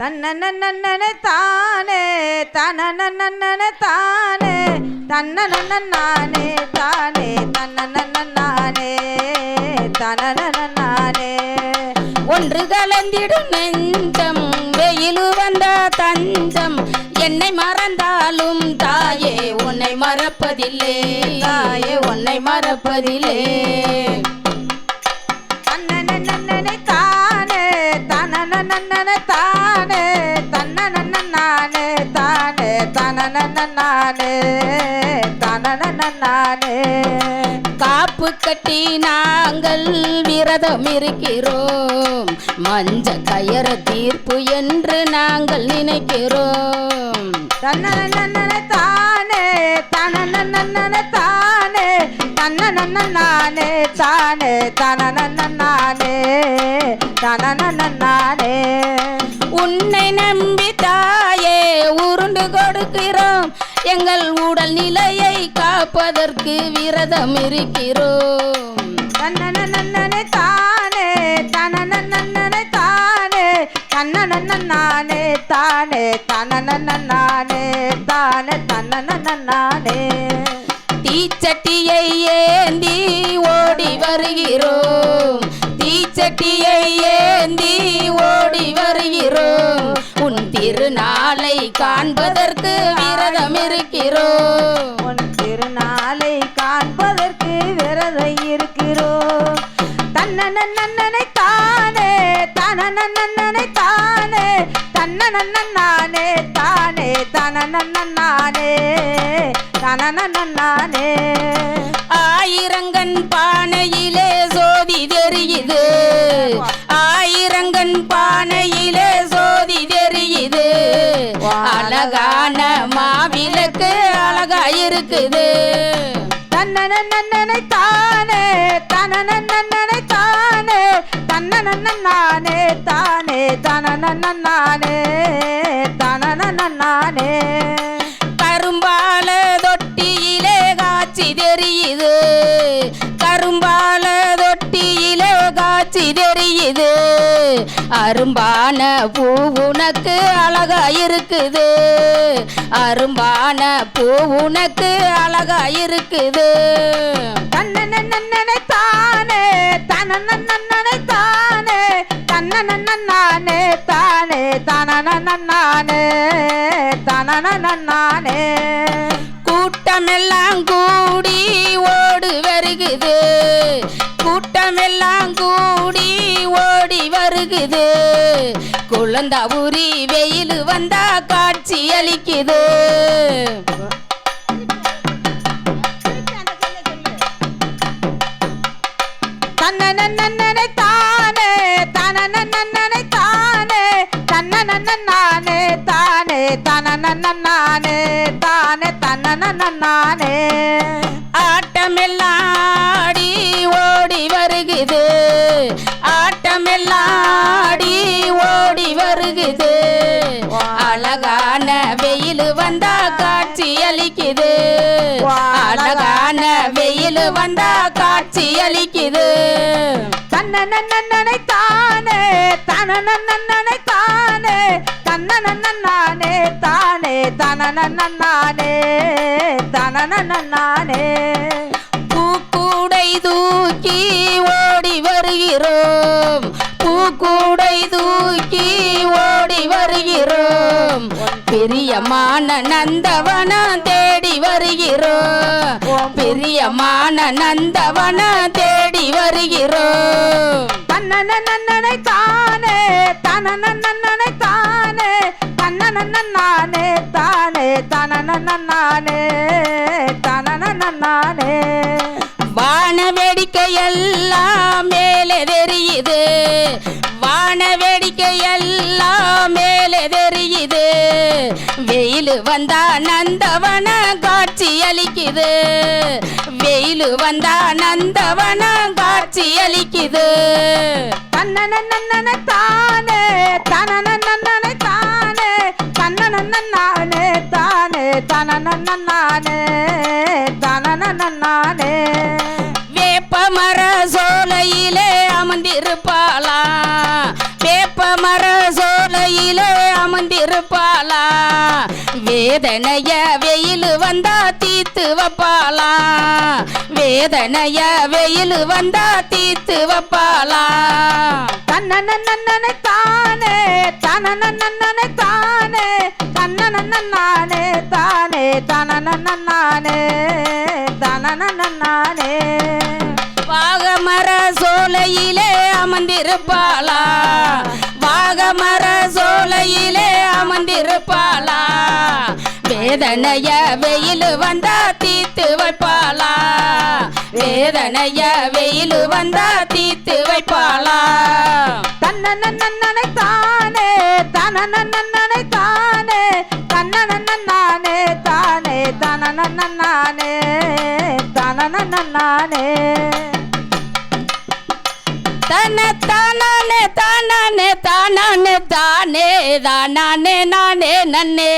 தன்னனன்னனனே தானே தனனனனனே தானே தன்னனனனானே தானே தன்னனனனானே தனனனனானே ஒன்று கலந்திடும் நெஞ்சம் வெயிலு வந்தா தஞ்சம் என்னை மறந்தாலும் தாயே உன்னை மறப்பதில்லே தாயே உன்னை மறப்பதில்லே. தனனனனானே தனனனனானே. காப்பு கட்டி நாங்கள் விரதம் இருக்கிறோம். மஞ்ச கயற தீர்ப்பு என்று நாங்கள் நினைக்கிறோம். தானே தனனனனனே தானே. தன்னனனனானே தானே தனனனனானே தனனனனானே. உன்னை நம்பி தாயே உருண்டு கொடுக்கிறோம். எங்கள் உடல் நிலையை காப்பதற்கு விரதம் இருக்கிறோம். தன்னனனனனே தானே தனனனனனே தானே தன்னனனனானே தானே தனனனனானே தானே தன்னனனனானே தீச்சட்டியை ஏந்தி ஓடி வருகிறோம். தீச்சட்டியை ஏந்தி ஓடி வருகிறோம். திருநாளை காண்பதற்கு விரதம் இருக்கிறோம் உன் திருநாளை காண்பதற்கு விரதம் இருக்கிறோம் தன்னனை தானே தனனனனனை தானே தன்னனனனானே தானே தனனனனானே தனனனனானே அழகா இருக்குது தன்னனனனனை தானே தனனனனனை தானே தன்னனனனானே தானே தனனனனானே தனனனனானே கரும்பால தொட்டியிலே காட்சி தெரியுது. கரும்பால தொட்டியிலே காட்சி தெரியுது அரும்பான பூ உனக்கு அழகா இருக்குது அரும்பான பூ உனக்கு அழகா இருக்குது தன்னனனனனை தானே தனனனனனை தானே தன்னனனனானே தானே தனனனனானே தனனனனானே கூட்டமெல்லாம் கூடி ஓடு வருகுது. கூட்டமெல்லாம் கூடி ஓடி வருகுது. குழந்தாபுரி வெயில் வந்தா காட்சி அளிக்குது. தன்னனனனனை தானே தனனனனனை தானே தன்னனனனானே தானே தனனனனானே தானே தன்னனனனானே ஆட்டமெல்லாம் ஆடி ஓடி வருகுது. ஆடி ஓடி வருகுது. அழகான வெயில் வந்தா காட்சி அளிக்குது. அழகான வெயில். வந்தா காட்சி அளிக்குது. தன்னனனனனை தானே தனனனனனை தானே தன்னனனனானே தானே தனனனனானே தனனனனானே பூக்கூடை தூக்கி ஓடி வருகிறோம். பூக்கூடை தூக்கி ஓடி வருகிறோம். பிரியமான நந்தவன தேடி வருகிறோம். பிரியமான நந்தவன தேடி வருகிறோம். தன்னனனனனை தானே தனனனனனை தானே தன்னனனனானே தானே தனனனனானே தனனனனானே வெயில் வந்தா நந்தவன காட்சி அளிக்குது. வெயில் வந்தா நந்தவன காட்சி அளிக்குது. தன்னனனனனை தானே தனனனனனை தானே தன்னனனனானே தானே தனனனனானே தனனனனானே. வேப்ப மர சோலையிலே அமர்ந்திருப்பாளாம் வேப்ப மர சோலையிலே அமர்ந்திருப்பாளா? வேதனைய வெயில் வந்தா தீத்து வைப்பாளா? வேதனைய வெயில் வந்தா தீத்து வைப்பாளா? தன்னனனனனனை தானே தனனனனனை தானே தன்னனனனானே தானே தனனனனானே தனனனனானே வாகமர சோலையிலே அமர்ந்திருப்பாளா? வேதனைய வெயில் வந்தா தீத்து வைப்பாளா? வேதனைய வெயில் வந்தா தீத்து வைப்பாளா? தன்னனனனனை தானே தனனனனனை தானே தன்னனனனானே தானே தனனனனானே தனனனனானே. தன தானே தானே தானே தானே தானே நானே நன்னே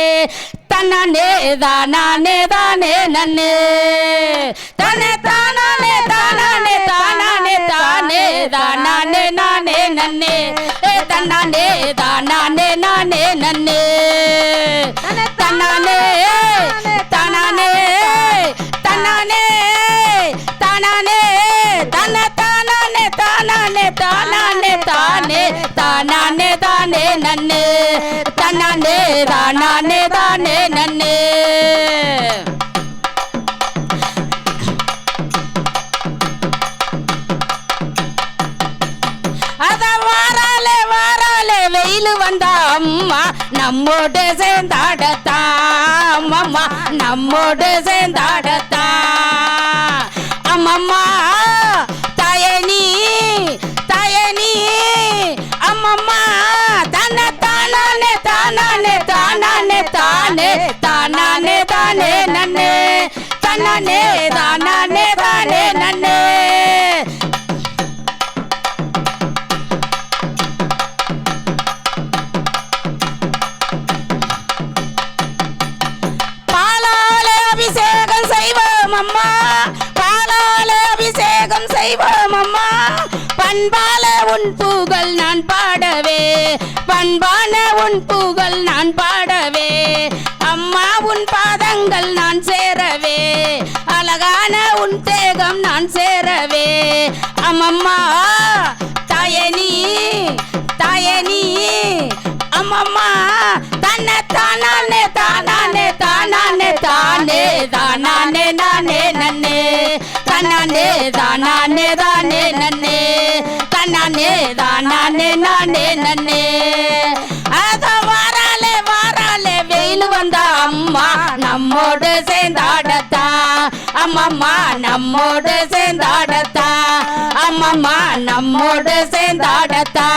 தன்னே தானே தானே நன்னே தன தானே தானே தானே தானே தானே நானே நன்னே தன்னே தானே நானே நன்னே தன்னானே தனானே தன்னானே தனானே தன தானானே தானானே தானானே தானே தானானே தானே நன்னே தன்னானே தானானே தானே வாராலே வாராலே வெயில் வந்தா அம்மா நம்மோட சேர்ந்தாடத்தான் அம்மா. நம்மோட சேர்ந்தாடத்தா அம்மம்மா தயனி தயனி அம்மம்மா செய்வோம் அம்மா பாலால அபிஷேகம் செய்வோம் அம்மா பண்பால உன் பூகள் நான் பாடவே. பண்பான உன் பூகள் நான் பாடவே. அம்மா உன் பாதங்கள் நான் சேரவே. அழகான உன் தேகம் நான் சேரவே. அம்மம்மா தாயனி தாயனி அம்மம்மா தன்னை தானே தானே நன்னே. தன்னானே தானே நானே நன்னே. அத வாராலே வாராலே வெயில் வந்தா அம்மா நம்மோடு சேர்ந்தாடத்தா. அம்மம்மா நம்மோடு சேர்ந்தாடத்தா. அம்மம்மா நம்மோடு சேர்ந்தாடத்தா.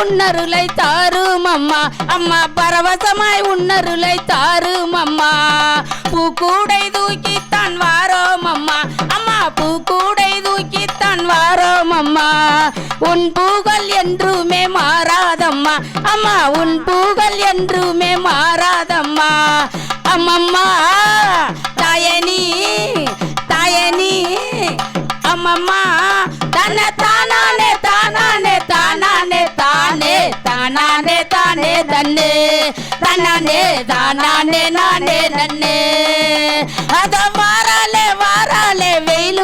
உன்னருளை தாரும் அம்மா. அம்மா பரவசமாய் உன்னருளை தாரும் அம்மா. பூக்கூடை தூக்கித்தான் வாரோம் அம்மா. அம்மா பூக்கூடை தூக்கித்தான் வாரோம் அம்மா. உன் பூகள் என்றுமே மாறாதம்மா. அம்மா உன் பூகள் என்றுமே மாறாதம்மா. அம்மம்மா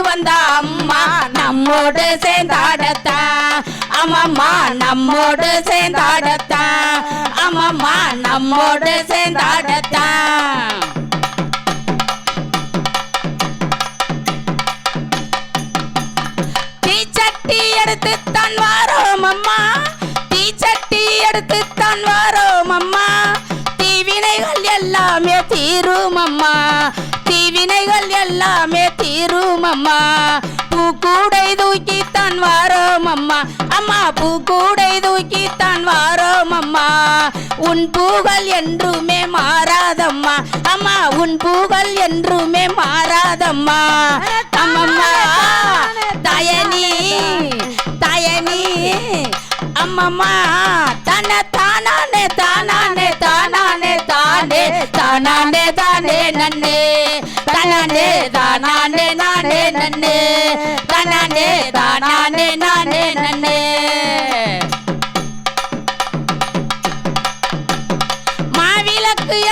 வந்த அம்மா நம்மோடு சேர்ந்தாடத்தா. அம்மம்மா நம்மோடு சேர்ந்தாடத்தா. அம்மம்மா நம்மோடு சேர்ந்தாடத்தா. தீச்சட்டி எடுத்து தான் வாரோம் அம்மா. தீச்சட்டி எடுத்து தான் வாரோம் அம்மா. தீவினைகள் எல்லாமே தீரும் அம்மா. தீவினைகள் எல்லாமே தீரும் அம்மா. பூக்கூடை தூக்கித்தான் வாரோம் அம்மா. அம்மா பூக்கூடை தூக்கித்தான் வாரோம் அம்மா. உன் பூகள் என்றுமே மாறாதம்மா. அம்மா உன் பூகள் என்றுமே மாறாதம்மா. அம்மம்மா தயனி தயனி அம்மம்மா தன தானானே தானானே தான்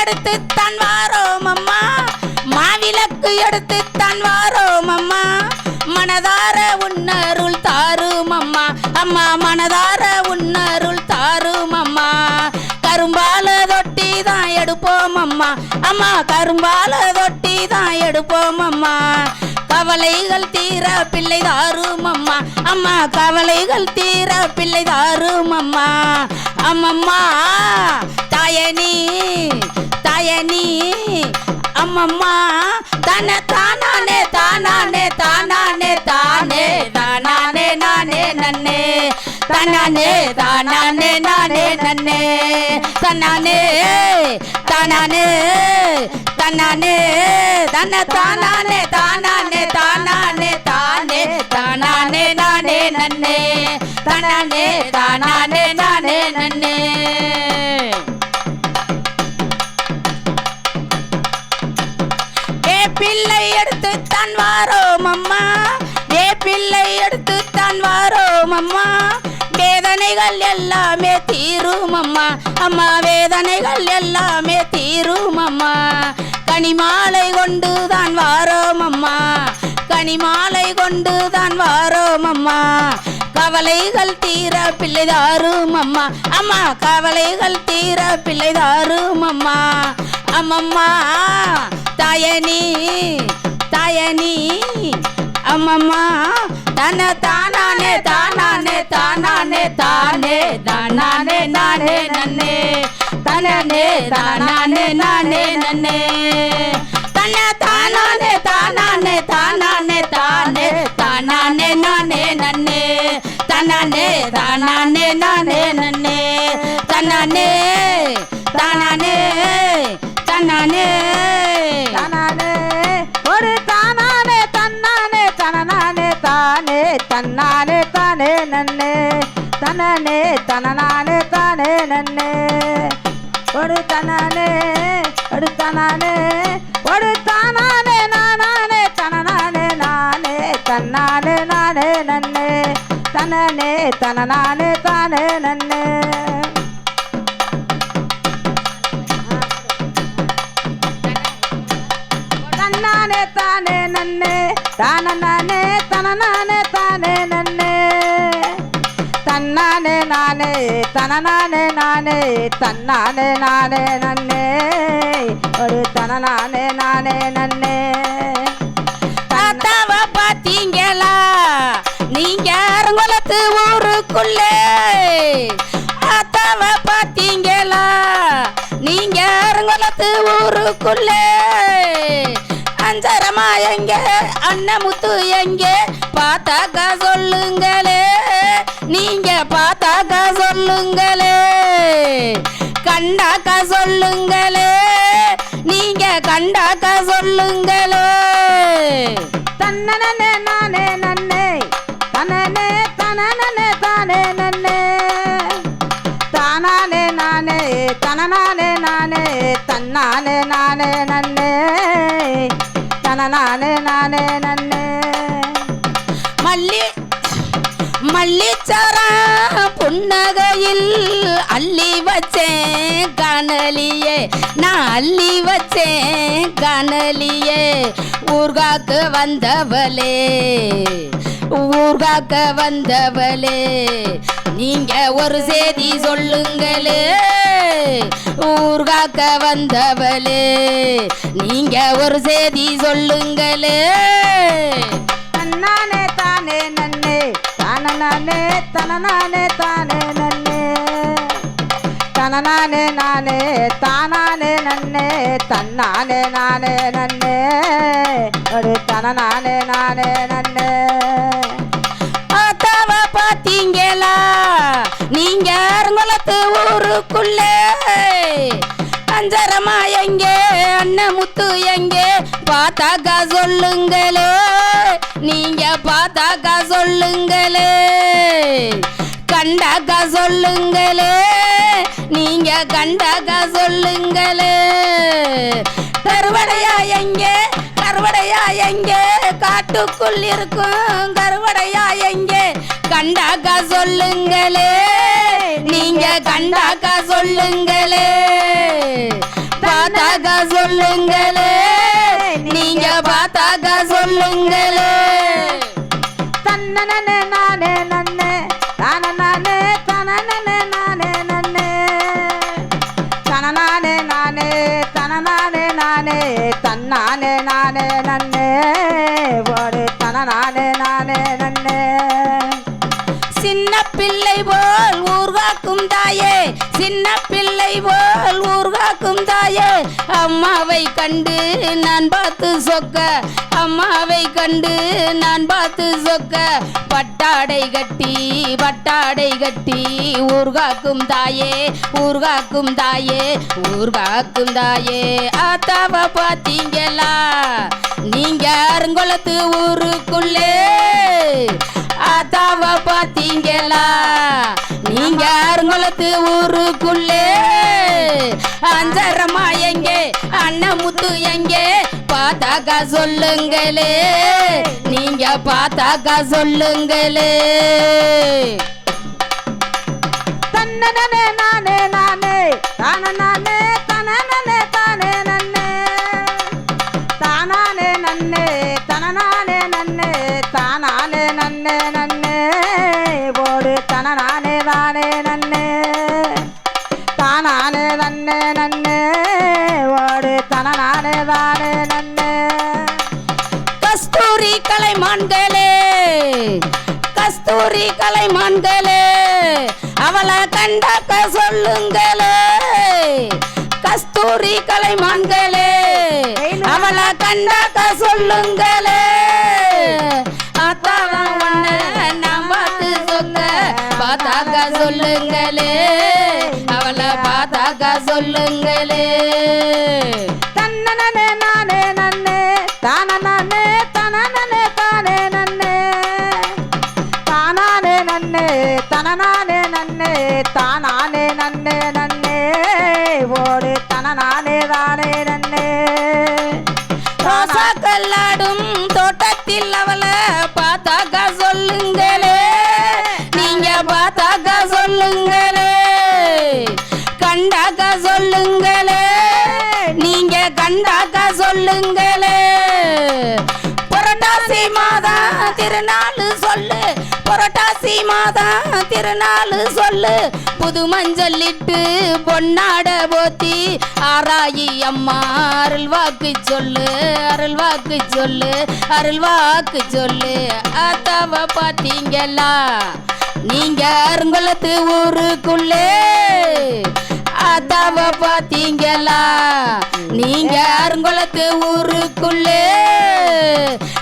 எடுத்து தன் வாரோம் அம்மா. மாவிளக்கு எடுத்து தன் வாரோம். அம்மா அம்மா கரும்பால தொட்டி தான் எடுப்போம் அம்மா. கவலைகள் தீர பிள்ளை தாரும் அம்மா. அம்மா கவலைகள் தீர பிள்ளை தாரும் அம்மா. அம்மம்மா தாயனி தாயனி அம்மம்மா தன தானானே தானானே தானானே தானே தானானே நானே நன்னே. தானானே தானானே நானே நன்னே. தன்னானே தானானே தன்னானே தன்ன தானானே தானானே தானானே தானே தானானே நானே நன்னே தானானே தானானே நானே நன்னே. ஏ பிள்ளை எடுத்து தான் வாரோம் அம்மா ஏ பிள்ளை எடுத்து தான் வாரோம் அம்மா. வேதனைகள் எல்லாமே தீரும் அம்மா அம்மா வேதனைகள் எல்லாமே தீரும் அம்மா கனிமாலை கொண்டு தான் வாரோம் அம்மா கனிமாலை கொண்டு தான் வாரோம் அம்மா கவலைகள் தீர பிள்ளைதாரும் அம்மா அம்மா கவலைகள் தீர பிள்ளைதாரும் அம்மா அம்மம்மா தாயனி தாயனி. அம்மம்மா தன தானானே தானானே தானானே தானே தானானே நானே நன்னே. தனனே தானானே நானே நன்னே. தன தானானே தானானே தானானே தானே தானானே நானே நன்னே. தனனே தானானே நானே நன்னே. தனனே தனனானே தானே நன்னே. ஒரு தனானே ஒரு தனானே ஒரு தானானே நானானே தனனானே நானே தன்னானே நானே நன்னே. தனனே தனனானே தானே நன்னே. தன்னானே தானே நன்னே. தானே தனநானே தானே நன்னே. தன்னானே நானே தனநானே நானே தன்னானே நானே நன்னே. ஒரு தனநானே நானே நன்னே. தாத்தாவ பார்த்தீங்களா நீங்க அரங்குளத்து ஊருக்குள்ளே. தாத்தாவ பார்த்தீங்களா நீங்க அரங்குளத்து ஊருக்குள்ளே. அஞ்சரமா எங்க? அண்ணமுத்து எங்க? பார்த்தாக்கா சொல்லுங்களே. நீங்க பார்த்தாக்கா சொல்லுங்களே. கண்டாக்கா சொல்லுங்களே. நீங்க கண்டாக்கா சொல்லுங்களே. தன்னனே நானே நன்னே. தனனே தனனே தானே நன்னே. தானானே நானே தனனானே நானே தன்னானே நானே நன்னே. தனநானே நானே நன்னே மல்லி மல்லிச்சரா புன்னகையில் அள்ளி வச்சேன் கனலியே நான் அள்ளி வச்சேன் கனலியே ஊர்காக்கு வந்தவளே. ஊர்காக்க வந்தவளே நீங்க ஒரு செய்தி சொல்லுங்களே. ஊர்காக்க வந்தவளே நீங்க ஒரு செய்தி சொல்லுங்களே. தன்னானே தானே நன்னே தானே தானே தானே நன்னே. தனநானே நானே தானானே நன்னே தன்னானே நானே நன்னே. ஒரு தனநானே நானே நன்னே. ஆத்தாவ பார்த்தீங்களா நீங்க அருங்குளத்து ஊருக்குள்ளே. அஞ்சரமா எங்கே அண்ணன் முத்து எங்கே? பார்த்தாக்கா சொல்லுங்களே. நீங்க பார்த்தாக்கா சொல்லுங்களே. கண்டாக்கா சொல்லுங்களே. நீங்க கண்டாக்கா சொல்லுங்களே. கருவடையா எங்கே? கருவடையா எங்கே? காட்டுக்குள் இருக்கும் கருவடையா எங்கே? கண்டாக்கா சொல்லுங்களே. நீங்க கண்டாக்கா சொல்லுங்களே. பார்த்தாக்க சொல்லுங்களே. நீங்க பார்த்தாக்க சொல்லுங்களே. பிள்ளை போல் ஊர்காக்கும் தாயே சின்ன பிள்ளை போல் ஊர்காக்கும் தாயே. அம்மாவை கண்டு நான் பார்த்து சொக்க அம்மாவை கண்டு நான் பார்த்து சொக்க. பட்டாடை கட்டி பட்டாடை கட்டி ஊர்காக்கும் தாயே ஊர்காக்கும் தாயே ஊர்காக்கும் தாயே. ஆத்தாவை பார்த்தீங்களா நீங்க அருங்குளத்து ஊருக்குள்ளே. அதாவ பாத்தீங்களா? நீங்க அருங்குளத்து ஊருக்குள்ளே அஞ்சரமா எங்கே அண்ணன் முத்து எங்கே? பார்த்தாக்கா சொல்லுங்களே நீங்க பார்த்தாக்கா சொல்லுங்களே. தன்னனே நானே கலைமான்களே. கஸ்தூரி கலைமான்களே அவளை கண்டாக்க சொல்லுங்களே. கஸ்தூரி கலைமான்களே அவளை கண்டாக்க சொல்லுங்களே. பார்த்தாக்க சொல்லுங்களே. அவளை பார்த்தாக்க சொல்லுங்களே. தானே நன்னே நன்னே. ஓடு தனநானே தானே நன்னே. ரோசா கல்லாடும் தோட்டத்தில் அவளை பார்த்தாக்கா சொல்லுங்களே. நீங்க பார்த்தாக்கா சொல்லுங்களே. கண்டாக்கா சொல்லுங்களே. நீங்க கண்டாக்கா சொல்லுங்களே. புரட்டாசி மாதா திருநாள் புரட்டாசி மாதா திருநாள் சொல்லு. புது மஞ்சள் இட்டு பொன்னாட போத்தி ஆராயி அம்மா அருள் வாக்கு சொல்லு அருள் வாக்கு சொல்லு அருள் வாக்கு சொல்லு. அத்தாவ பார்த்தீங்களா நீங்க அருங்குளத்து ஊருக்குள்ளே. அத்தாவ பார்த்தீங்களா நீங்க அருங்குளத்து ஊருக்குள்ளே.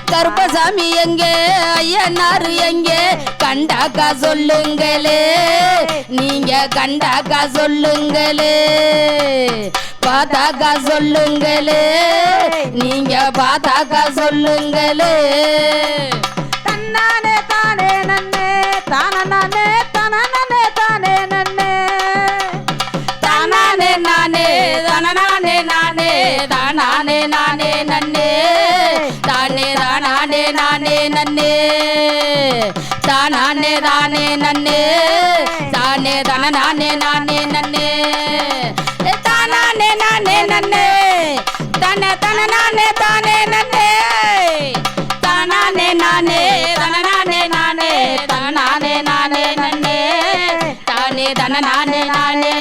கருப்பசாமி எங்கே? ஐயனாரு எங்கே? கண்டாக்கா சொல்லுங்களே. நீங்க கண்டாக்கா சொல்லுங்களே. பார்த்தாக்கா சொல்லுங்களே. நீங்க பார்த்தாக்கா சொல்லுங்களே. நன்னே. தானே தானே நன்னே. தானே தான நானே நானே நன்னே தானே நானே நன்னே. தன தன நானே தானே நன்னே. தானே நானே தன நானே. நானே தன நானே நானே நன்னே. தானே தன நானே நானே.